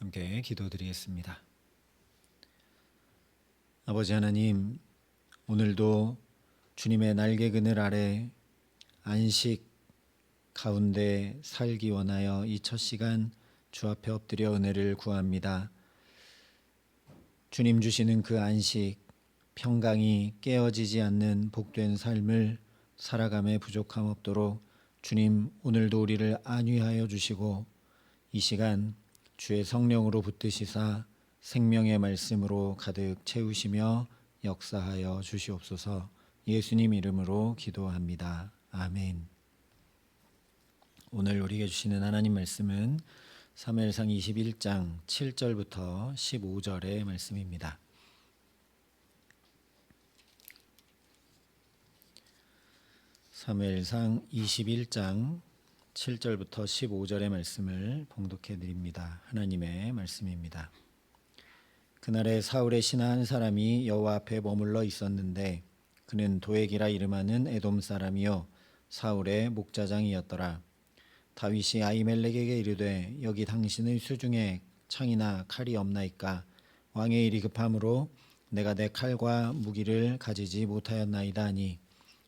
함께 기도드리겠습니다. 아버지 하나님, 오늘도 주님의 날개 그늘 아래 안식 가운데 살기 원하여 이 첫 시간 주 앞에 엎드려 은혜를 구합니다. 주님 주시는 그 안식, 평강이 깨어지지 않는 복된 삶을 살아감에 부족함 없도록 주님 오늘도 우리를 안위하여 주시고 이 시간 주의 성령으로 붙드시사 생명의 말씀으로 가득 채우시며 역사하여 주시옵소서 예수님 이름으로 기도합니다. 아멘. 오늘 우리에게 주시는 하나님 말씀은 사무엘상 21장 7절부터 15절의 말씀입니다. 사무엘상 21장 7절부터 15절의 말씀을 봉독해 드립니다. 하나님의 말씀입니다. 그날에 사울의 신하 한 사람이 여호와 앞에 머물러 있었는데 그는 도액이라 이름하는 에돔 사람이요 사울의 목자장이었더라. 다윗이 아이멜렉에게 이르되 여기 당신의 수중에 창이나 칼이 없나이까 왕의 일이 급함으로 내가 내 칼과 무기를 가지지 못하였나이다 하니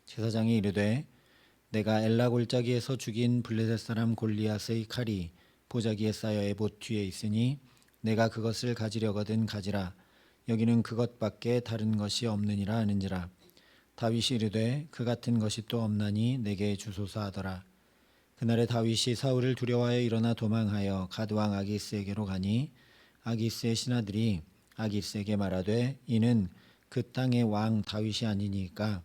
제사장이 이르되 내가 엘라 골짜기에서 죽인 블레셋 사람 골리앗의 칼이 보자기에 쌓여 에봇 뒤에 있으니 내가 그것을 가지려거든 가지라. 여기는 그것밖에 다른 것이 없느니라 하는지라. 다윗이 이르되 그 같은 것이 또 없나니 내게 주소서 하더라. 그날에 다윗이 사울을 두려워하여 일어나 도망하여 가드왕 아기스에게로 가니 아기스의 신하들이 아기스에게 말하되 이는 그 땅의 왕 다윗이 아니니까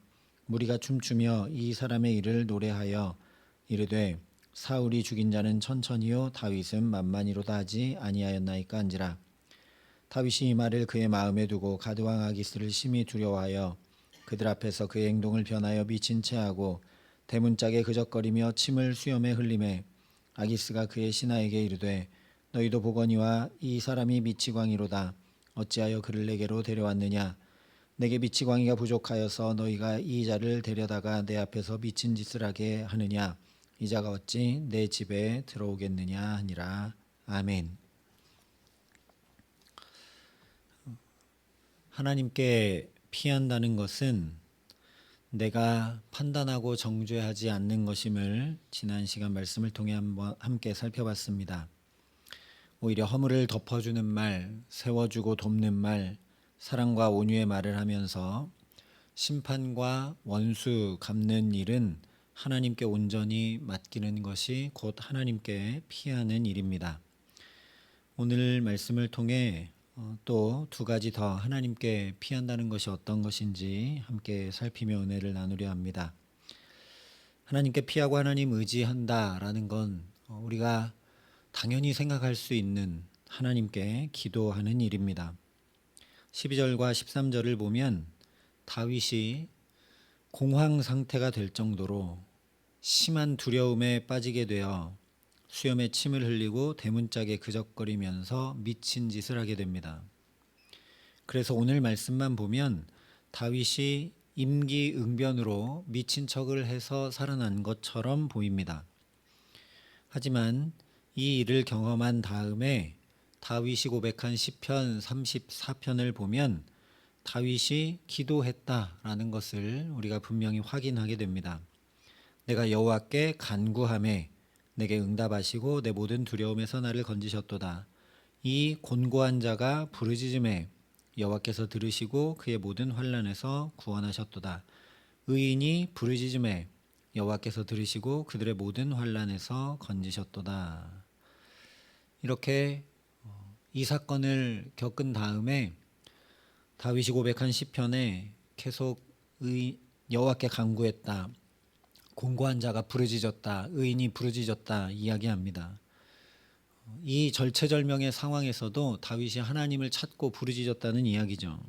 무리가 춤추며 이 사람의 일을 노래하여 이르되 사울이 죽인 자는 천천히요 다윗은 만만히로다 하지 아니하였나이까 한지라. 다윗이 이 말을 그의 마음에 두고 가드왕 아기스를 심히 두려워하여 그들 앞에서 그의 행동을 변하여 미친 채하고 대문짝에 그적거리며 침을 수염에 흘림에 아기스가 그의 신하에게 이르되 너희도 보거니와 이 사람이 미치광이로다. 어찌하여 그를 내게로 데려왔느냐 내게 미치 광이가 부족하여서 너희가 이 자를 데려다가 내 앞에서 미친 짓을 하게 하느냐 이 자가 어찌 내 집에 들어오겠느냐 하니라 아멘. 하나님께 피한다는 것은 내가 판단하고 정죄하지 않는 것임을 지난 시간 말씀을 통해 한번 함께 살펴봤습니다. 오히려 허물을 덮어주는 말, 세워주고 돕는 말, 사랑과 온유의 말을 하면서 심판과 원수 갚는 일은 하나님께 온전히 맡기는 것이 곧 하나님께 피하는 일입니다. 오늘 말씀을 통해 어, 또두 가지 더 하나님께 피한다는 것이 어떤 것인지 함께 살피며 은혜를 나누려 합니다. 하나님께 피하고 하나님 의지한다라는 건 어, 우리가 당연히 생각할 수 있는 하나님께 기도하는 일입니다. 12절과 13절을 보면 다윗이 공황 상태가 될 정도로 심한 두려움에 빠지게 되어 수염에 침을 흘리고 대문짝에 그적거리면서 미친 짓을 하게 됩니다. 그래서 오늘 말씀만 보면 다윗이 임기응변으로 미친 척을 해서 살아난 것처럼 보입니다. 하지만 이 일을 경험한 다음에 다윗이 고백한 시편 34편을 보면 다윗이 기도했다라는 것을 우리가 분명히 확인하게 됩니다. 내가 여호와께 간구함에 내게 응답하시고 내 모든 두려움에서 나를 건지셨도다. 이 곤고한 자가 부르짖음에 여호와께서 들으시고 그의 모든 환란에서 구원하셨도다. 의인이 부르짖음에 여호와께서 들으시고 그들의 모든 환란에서 건지셨도다. 이렇게 이 사건을 겪은 다음에 다윗이 고백한 시편에 계속 의 여호와께 간구했다. 공고한 자가 부르짖었다. 의인이 부르짖었다. 이야기합니다. 이 절체절명의 상황에서도 다윗이 하나님을 찾고 부르짖었다는 이야기죠.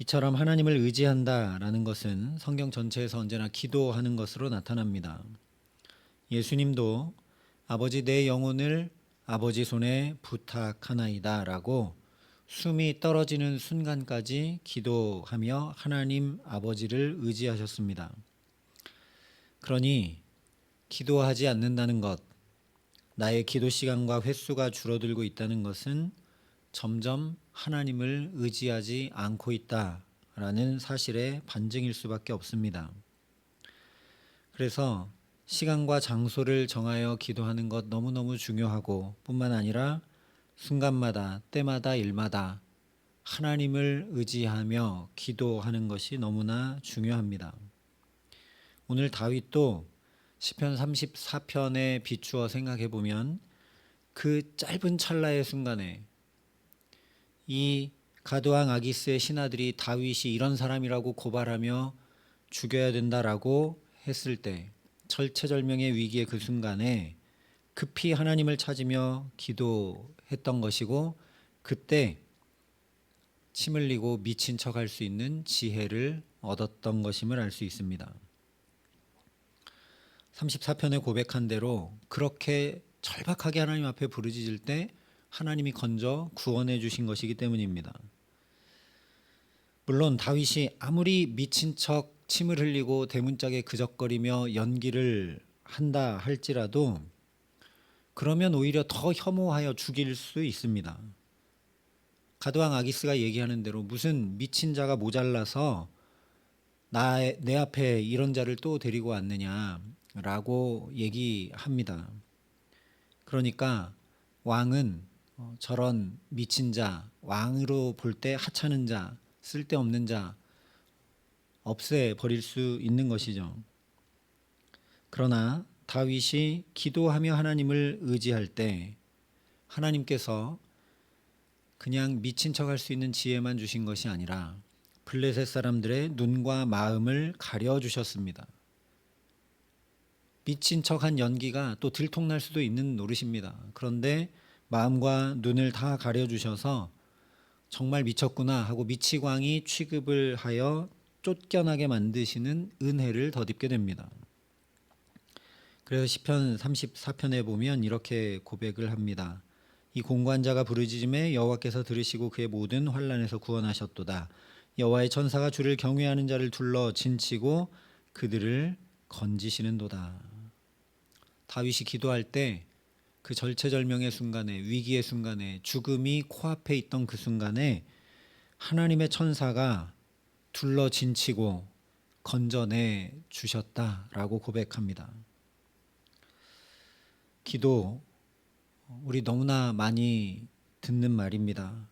이처럼 하나님을 의지한다라는 것은 성경 전체에서 언제나 기도하는 것으로 나타납니다. 예수님도 아버지 내 영혼을 아버지 손에 부탁하나이다라고 숨이 떨어지는 순간까지 기도하며 하나님 아버지를 의지하셨습니다. 그러니 기도하지 않는다는 것, 나의 기도 시간과 횟수가 줄어들고 있다는 것은 점점 하나님을 의지하지 않고 있다라는 사실의 반증일 수밖에 없습니다. 그래서 시간과 장소를 정하여 기도하는 것 너무너무 중요하고 뿐만 아니라 순간마다 때마다 일마다 하나님을 의지하며 기도하는 것이 너무나 중요합니다. 오늘 다윗도 시편 34편에 비추어 생각해 보면 그 짧은 찰나의 순간에 이 가드왕 아기스의 신하들이 다윗이 이런 사람이라고 고발하며 죽여야 된다라고 했을 때 철체절명의 위기의 그 순간에 급히 하나님을 찾으며 기도했던 것이고 그때 침 흘리고 미친 척 할 수 있는 지혜를 얻었던 것임을 알 수 있습니다. 34편에 고백한 대로 그렇게 절박하게 하나님 앞에 부르짖을 때 하나님이 건져 구원해 주신 것이기 때문입니다. 물론 다윗이 아무리 미친 척 침을 흘리고 대문짝에 그적거리며 연기를 한다 할지라도 그러면 오히려 더 혐오하여 죽일 수 있습니다. 가드왕 아기스가 얘기하는 대로 무슨 미친 자가 모자라서 나의 내 앞에 이런 자를 또 데리고 왔느냐라고 얘기합니다. 그러니까 왕은 어, 저런 미친 자, 왕으로 볼 때 하찮은 자, 쓸데없는 자 없애 버릴 수 있는 것이죠. 그러나 다윗이 기도하며 하나님을 의지할 때 하나님께서 그냥 미친 척 할 수 있는 지혜만 주신 것이 아니라 블레셋 사람들의 눈과 마음을 가려 주셨습니다. 미친 척한 연기가 또 들통날 수도 있는 노릇입니다. 그런데 마음과 눈을 다 가려 주셔서 정말 미쳤구나 하고 미치광이 취급을 하여 쫓겨나게 만드시는 은혜를 덧입게 됩니다. 그래서 시편 34편에 보면 이렇게 고백을 합니다. 이 공관자가 부르짖음에 여호와께서 들으시고 그의 모든 환란에서 구원하셨도다. 여호와의 천사가 주를 경외하는 자를 둘러 진치고 그들을 건지시는도다. 다윗이 기도할 때 그 절체절명의 순간에 위기의 순간에 죽음이 코앞에 있던 그 순간에 하나님의 천사가 둘러 진치고 건져내 주셨다라고 고백합니다. 기도 우리 너무나 많이 듣는 말입니다.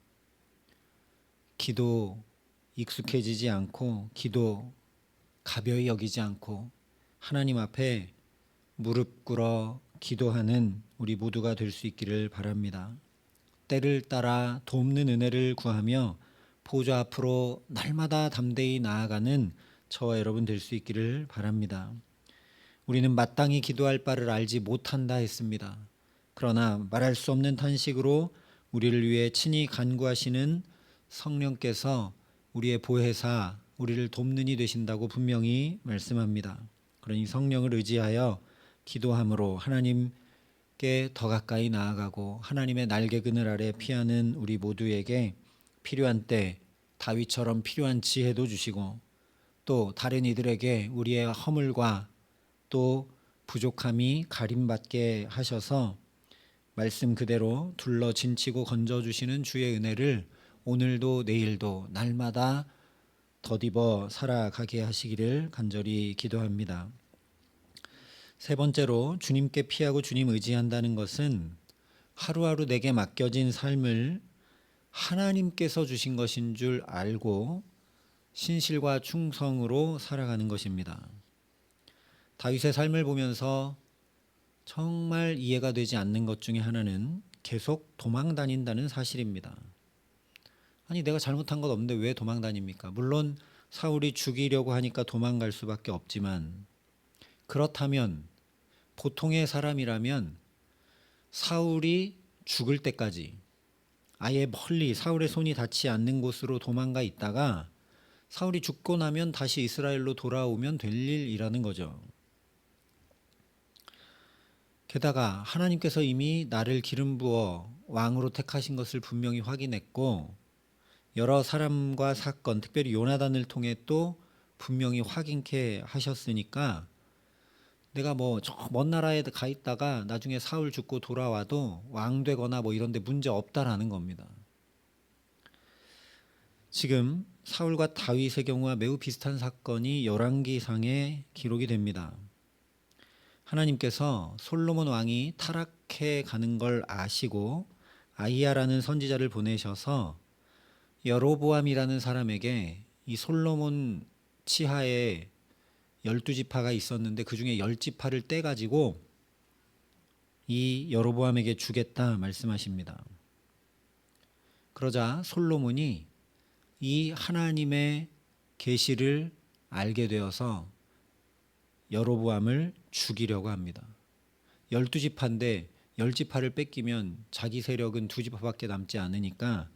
기도 익숙해지지 않고 기도 가벼이 여기지 않고 하나님 앞에 무릎 꿇어 기도하는 우리 모두가 될 수 있기를 바랍니다. 때를 따라 돕는 은혜를 구하며 보좌 앞으로 날마다 담대히 나아가는 저와 여러분 될 수 있기를 바랍니다. 우리는 마땅히 기도할 바를 알지 못한다 했습니다. 그러나 말할 수 없는 탄식으로 우리를 위해 친히 간구하시는 성령께서 우리의 보혜사, 우리를 돕는 이 되신다고 분명히 말씀합니다. 그러니 성령을 의지하여 기도함으로 하나님께 더 가까이 나아가고 하나님의 날개 그늘 아래 피하는 우리 모두에게 필요한 때 다윗처럼 필요한 지혜도 주시고 또 다른 이들에게 우리의 허물과 또 부족함이 가림받게 하셔서 말씀 그대로 둘러 진치고 건져 주시는 주의 은혜를 오늘도 내일도 날마다 덧입어 살아가게 하시기를 간절히 기도합니다. 세 번째로 주님께 피하고 주님 의지한다는 것은 하루하루 내게 맡겨진 삶을 하나님께서 주신 것인 줄 알고 신실과 충성으로 살아가는 것입니다. 다윗의 삶을 보면서 정말 이해가 되지 않는 것 중에 하나는 계속 도망 다닌다는 사실입니다. 아니 내가 잘못한 것 없는데 왜 도망 다닙니까? 물론 사울이 죽이려고 하니까 도망갈 수밖에 없지만 그렇다면 보통의 사람이라면 사울이 죽을 때까지 아예 멀리 사울의 손이 닿지 않는 곳으로 도망가 있다가 사울이 죽고 나면 다시 이스라엘로 돌아오면 될 일이라는 거죠. 게다가 하나님께서 이미 나를 기름 부어 왕으로 택하신 것을 분명히 확인했고 여러 사람과 사건, 특별히 요나단을 통해 또 분명히 확인케 하셨으니까 내가 뭐 저 먼 나라에 가 있다가 나중에 사울 죽고 돌아와도 왕 되거나 뭐 이런 데 문제 없다라는 겁니다. 지금 사울과 다윗의 경우와 매우 비슷한 사건이 열왕기상에 기록이 됩니다. 하나님께서 솔로몬 왕이 타락해 가는 걸 아시고 아이야라는 선지자를 보내셔서 여로보암이라는 사람에게 이 솔로몬 치하에 열두 지파가 있었는데 그 중에 열 지파를 떼 가지고 이 여로보암에게 주겠다 말씀하십니다. 그러자 솔로몬이 이 하나님의 계시를 알게 되어서 여로보암을 죽이려고 합니다. 열두 지파인데 열 지파를 뺏기면 자기 세력은 두 지파밖에 남지 않으니까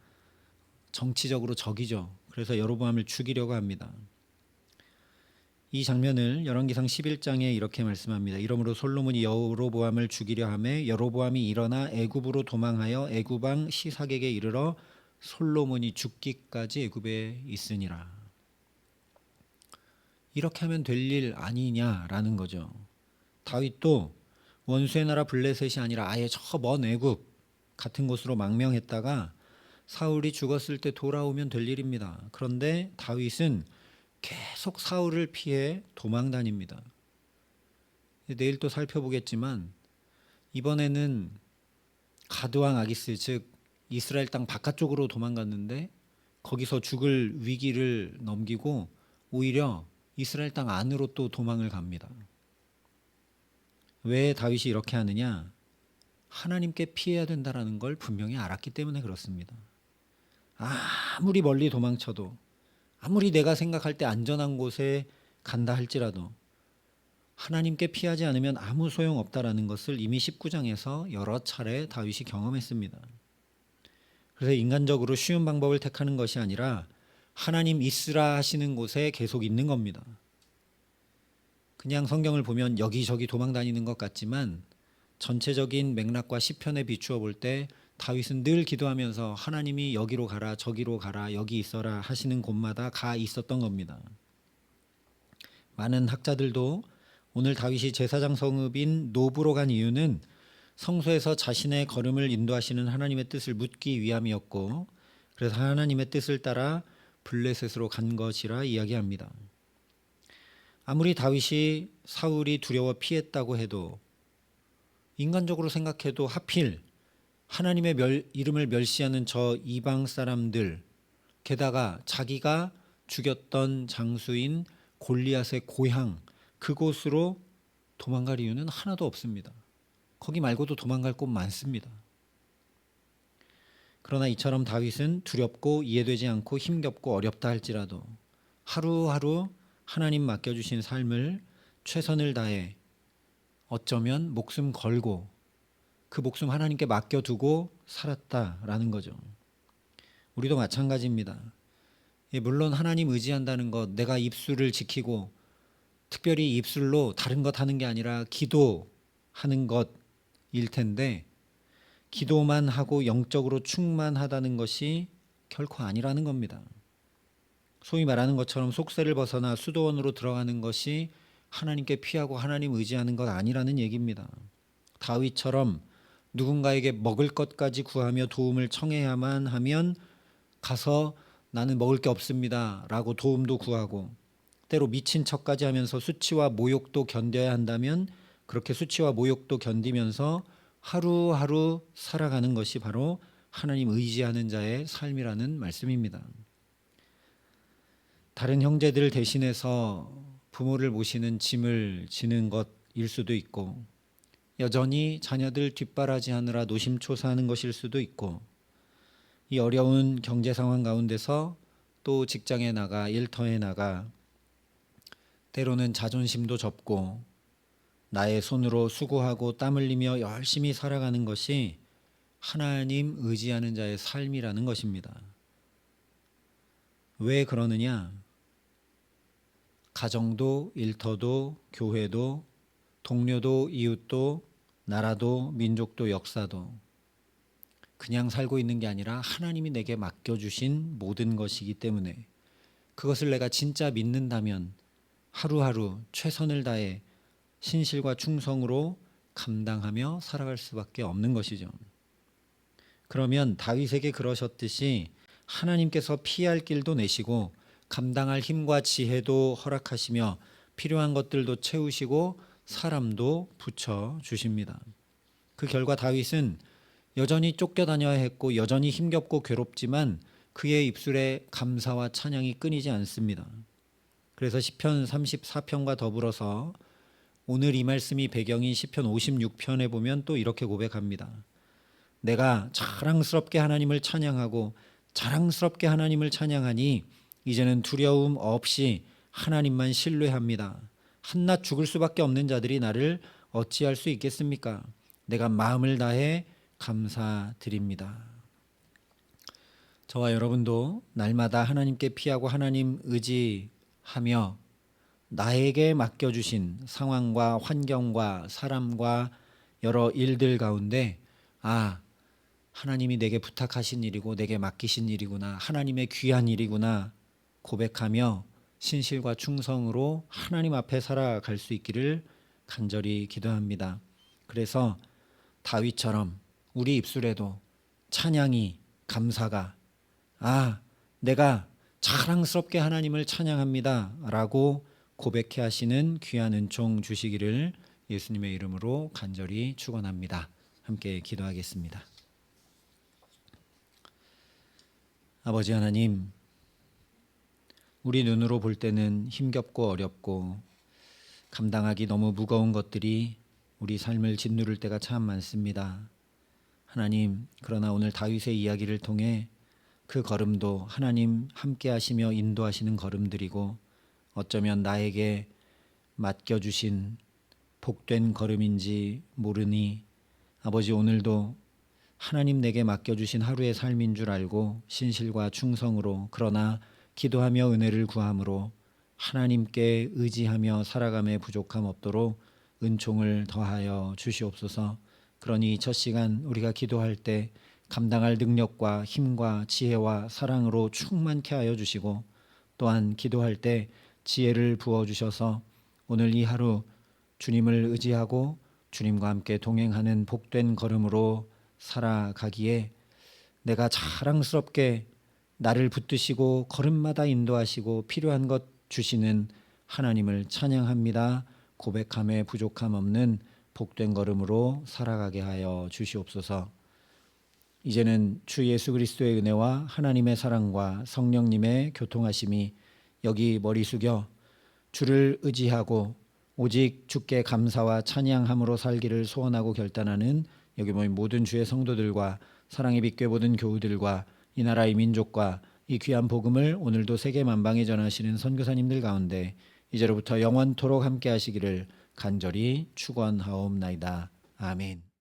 정치적으로 적이죠. 그래서 여로보암을 죽이려고 합니다. 이 장면을 열왕기상 11장에 이렇게 말씀합니다. 이러므로 솔로몬이 여로보암을 죽이려 하매 여로보암이 일어나 애굽으로 도망하여 애굽 왕 시삭에게 이르러 솔로몬이 죽기까지 애굽에 있으니라. 이렇게 하면 될 일 아니냐라는 거죠. 다윗도 원수의 나라 블레셋이 아니라 아예 저 먼 애굽 같은 곳으로 망명했다가 사울이 죽었을 때 돌아오면 될 일입니다. 그런데 다윗은 계속 사울을 피해 도망 다닙니다. 내일 또 살펴보겠지만 이번에는 가드왕 아기스 즉 이스라엘 땅 바깥쪽으로 도망갔는데 거기서 죽을 위기를 넘기고 오히려 이스라엘 땅 안으로 또 도망을 갑니다. 왜 다윗이 이렇게 하느냐? 하나님께 피해야 된다라는 걸 분명히 알았기 때문에 그렇습니다. 아무리 멀리 도망쳐도 아무리 내가 생각할 때 안전한 곳에 간다 할지라도 하나님께 피하지 않으면 아무 소용 없다라는 것을 이미 19장에서 여러 차례 다윗이 경험했습니다. 그래서 인간적으로 쉬운 방법을 택하는 것이 아니라 하나님 있으라 하시는 곳에 계속 있는 겁니다. 그냥 성경을 보면 여기저기 도망 다니는 것 같지만 전체적인 맥락과 시편에 비추어 볼 때 다윗은 늘 기도하면서 하나님이 여기로 가라 저기로 가라 여기 있어라 하시는 곳마다 가 있었던 겁니다. 많은 학자들도 오늘 다윗이 제사장 성읍인 노브로 간 이유는 성소에서 자신의 걸음을 인도하시는 하나님의 뜻을 묻기 위함이었고 그래서 하나님의 뜻을 따라 블레셋으로 간 것이라 이야기합니다. 아무리 다윗이 사울이 두려워 피했다고 해도 인간적으로 생각해도 하필 하나님의 멸, 이름을 멸시하는 저 이방 사람들 게다가 자기가 죽였던 장수인 골리앗의 고향 그곳으로 도망갈 이유는 하나도 없습니다. 거기 말고도 도망갈 곳 많습니다. 그러나 이처럼 다윗은 두렵고 이해되지 않고 힘겹고 어렵다 할지라도 하루하루 하나님 맡겨주신 삶을 최선을 다해 어쩌면 목숨 걸고 그 목숨 하나님께 맡겨두고 살았다라는 거죠. 우리도 마찬가지입니다. 예, 물론 하나님 의지한다는 것, 내가 입술을 지키고 특별히 입술로 다른 것 하는 게 아니라 기도하는 것일 텐데 기도만 하고 영적으로 충만하다는 것이 결코 아니라는 겁니다. 소위 말하는 것처럼 속세를 벗어나 수도원으로 들어가는 것이 하나님께 피하고 하나님 의지하는 것 아니라는 얘기입니다. 다윗처럼 누군가에게 먹을 것까지 구하며 도움을 청해야만 하면 가서 나는 먹을 게 없습니다. 라고 도움도 구하고 때로 미친 척까지 하면서 수치와 모욕도 견뎌야 한다면 그렇게 수치와 모욕도 견디면서 하루하루 살아가는 것이 바로 하나님 의지하는 자의 삶이라는 말씀입니다. 다른 형제들 대신해서 부모를 모시는 짐을 지는 것일 수도 있고 여전히 자녀들 뒷바라지하느라 노심초사하는 것일 수도 있고 이 어려운 경제 상황 가운데서 또 직장에 나가 일터에 나가 때로는 자존심도 접고 나의 손으로 수고하고 땀 흘리며 열심히 살아가는 것이 하나님 의지하는 자의 삶이라는 것입니다. 왜 그러느냐? 가정도 일터도 교회도 동료도 이웃도 나라도 민족도 역사도 그냥 살고 있는 게 아니라 하나님이 내게 맡겨주신 모든 것이기 때문에 그것을 내가 진짜 믿는다면 하루하루 최선을 다해 신실과 충성으로 감당하며 살아갈 수밖에 없는 것이죠. 그러면 다윗에게 그러셨듯이 하나님께서 피할 길도 내시고 감당할 힘과 지혜도 허락하시며 필요한 것들도 채우시고 사람도 붙여 주십니다. 그 결과 다윗은 여전히 쫓겨다녀야 했고 여전히 힘겹고 괴롭지만 그의 입술에 감사와 찬양이 끊이지 않습니다. 그래서 시편 34편과 더불어서 오늘 이 말씀이 배경인 시편 56편에 보면 또 이렇게 고백합니다. 내가 자랑스럽게 하나님을 찬양하고 자랑스럽게 하나님을 찬양하니 이제는 두려움 없이 하나님만 신뢰합니다. 한낱 죽을 수밖에 없는 자들이 나를 어찌할 수 있겠습니까? 내가 마음을 다해 감사드립니다. 저와 여러분도 날마다 하나님께 피하고 하나님 의지하며 나에게 맡겨주신 상황과 환경과 사람과 여러 일들 가운데 아 하나님이 내게 부탁하신 일이고 내게 맡기신 일이구나 하나님의 귀한 일이구나 고백하며 신실과 충성으로 하나님 앞에 살아갈 수 있기를 간절히 기도합니다. 그래서 다윗처럼 우리 입술에도 찬양이 감사가 아 내가 자랑스럽게 하나님을 찬양합니다라고 고백해 하시는 귀한 은총 주시기를 예수님의 이름으로 간절히 축원합니다. 함께 기도하겠습니다. 아버지 하나님 우리 눈으로 볼 때는 힘겹고 어렵고 감당하기 너무 무거운 것들이 우리 삶을 짓누를 때가 참 많습니다. 하나님, 그러나 오늘 다윗의 이야기를 통해 그 걸음도 하나님 함께 하시며 인도하시는 걸음들이고 어쩌면 나에게 맡겨주신 복된 걸음인지 모르니 아버지 오늘도 하나님 내게 맡겨주신 하루의 삶인 줄 알고 신실과 충성으로 그러나 기도하며 은혜를 구함으로 하나님께 의지하며 살아감에 부족함 없도록 은총을 더하여 주시옵소서. 그러니 첫 시간 우리가 기도할 때 감당할 능력과 힘과 지혜와 사랑으로 충만케 하여 주시고 또한 기도할 때 지혜를 부어 주셔서 오늘 이 하루 주님을 의지하고 주님과 함께 동행하는 복된 걸음으로 살아가기에 내가 자랑스럽게 나를 붙드시고 걸음마다 인도하시고 필요한 것 주시는 하나님을 찬양합니다. 고백함에 부족함 없는 복된 걸음으로 살아가게 하여 주시옵소서. 이제는 주 예수 그리스도의 은혜와 하나님의 사랑과 성령님의 교통하심이 여기 머리 숙여 주를 의지하고 오직 주께 감사와 찬양함으로 살기를 소원하고 결단하는 여기 모인 모든 주의 성도들과 사랑의 빛께 보는 교우들과 이 나라의 민족과 이 귀한 복음을 오늘도 세계 만방에 전하시는 선교사님들 가운데 이제로부터 영원토록 함께 하시기를 간절히 축원하옵나이다. 아멘.